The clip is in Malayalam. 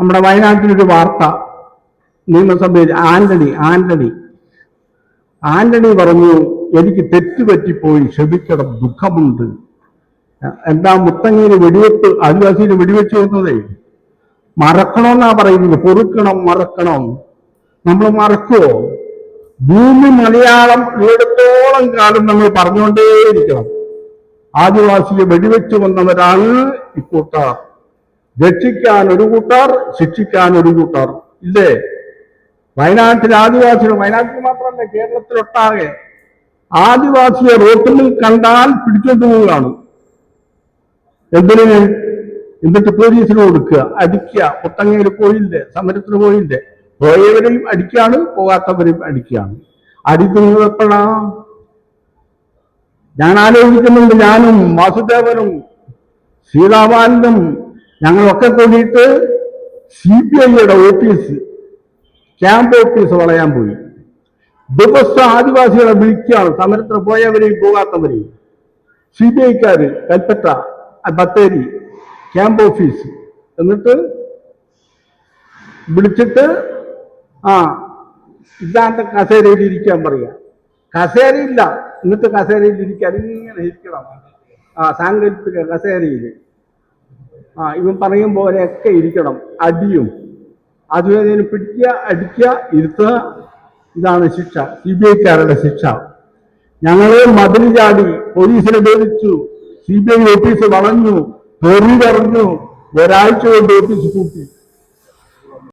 നമ്മുടെ വയനാട്ടിലൊരു വാർത്ത. നിയമസഭയിൽ ആന്റണി ആന്റണി. ആന്റണി പറഞ്ഞു എനിക്ക് തെറ്റുപറ്റിപ്പോയി ക്ഷമിക്കണം ദുഃഖമുണ്ട്. എന്താ മുത്തങ്ങയിൽ വെടിവെപ്പ് ആദിവാസിയിൽ വെടിവെച്ച് വന്നതേ മറക്കണമെന്നാ പറയുന്നത്. പൊറുക്കണം മറക്കണം. നമ്മൾ മറക്കുവോ? ഭൂമി മലയാളം ഉള്ളിടത്തോളം കാലം നമ്മൾ പറഞ്ഞുകൊണ്ടേയിരിക്കണം. ആദിവാസിയെ വെടിവെച്ച് വന്നവരാണ് ഇക്കൂട്ടർ രക്ഷിക്കാൻ ഒരു കൂട്ടർ ശിക്ഷിക്കാൻ ഒരു കൂട്ടർ. ഇല്ലേ? വയനാട്ടിലെ ആദിവാസികൾ വയനാട്ടിൽ മാത്രമല്ല കേരളത്തിലൊട്ടാകെ ആദിവാസിയെ റോട്ടിൽ കണ്ടാൽ പിടിച്ചോണ്ട് പോവുകയാണ്. എന്തിനു? എന്നിട്ട് പോലീസിന് കൊടുക്കുക അടിക്കുക. പുത്തങ്ങയിൽ പോയില്ലേ സമരത്തിന് പോയില്ലേ? പോയവരെയും അടിക്കുകയാണ് പോകാത്തവരെയും അടിക്കുകയാണ്. അടിക്കുന്നത് എപ്പോഴാ ഞാൻ ആലോചിക്കുന്നുണ്ട് ഞാനും വാസുദേവനും സീതാബാലനും ഞങ്ങളൊക്കെ കൂടിയിട്ട് സി പി ഐയുടെ ഓഫീസ് ക്യാമ്പ് ഓഫീസ് വളയാൻ പോയി. ദിവസം ആദിവാസികളെ വിളിക്കുകയാണ്. സമരത്തിന് പോയവരെയും പോകാത്തവരെയും. സി ബി ഐക്കാര് കൽപ്പറ്റ ബത്തേരി ക്യാമ്പ് ഓഫീസ് എന്നിട്ട് വിളിച്ചിട്ട് ആ ഇതാണ്ട് കസേരയിൽ ഇരിക്കാൻ പറയുക കസേരയില്ല. എന്നിട്ട് കസേരയിൽ ഇരിക്കാൻ ഇങ്ങനെ ഇരിക്കണം. ആ സാങ്കല്പിക കസേരയിൽ. ആ ഇവൻ പറയും പോലെയൊക്കെ ഇരിക്കണം. അടിയും. അതുവരെ പിടിക്കുക അടിക്കുക ഇരുത്തുക. ഇതാണ് ശിക്ഷ. സി ബി ഐക്കാരുടെ ശിക്ഷ. ഞങ്ങൾ മതിൽ ചാടി പോലീസിനെ പേടിച്ചു സി ബി ഐ ഓഫീസ് വളഞ്ഞു. തെറി പറഞ്ഞു ഒരാഴ്ച കൊണ്ട് ഓഫീസ് കൂട്ടി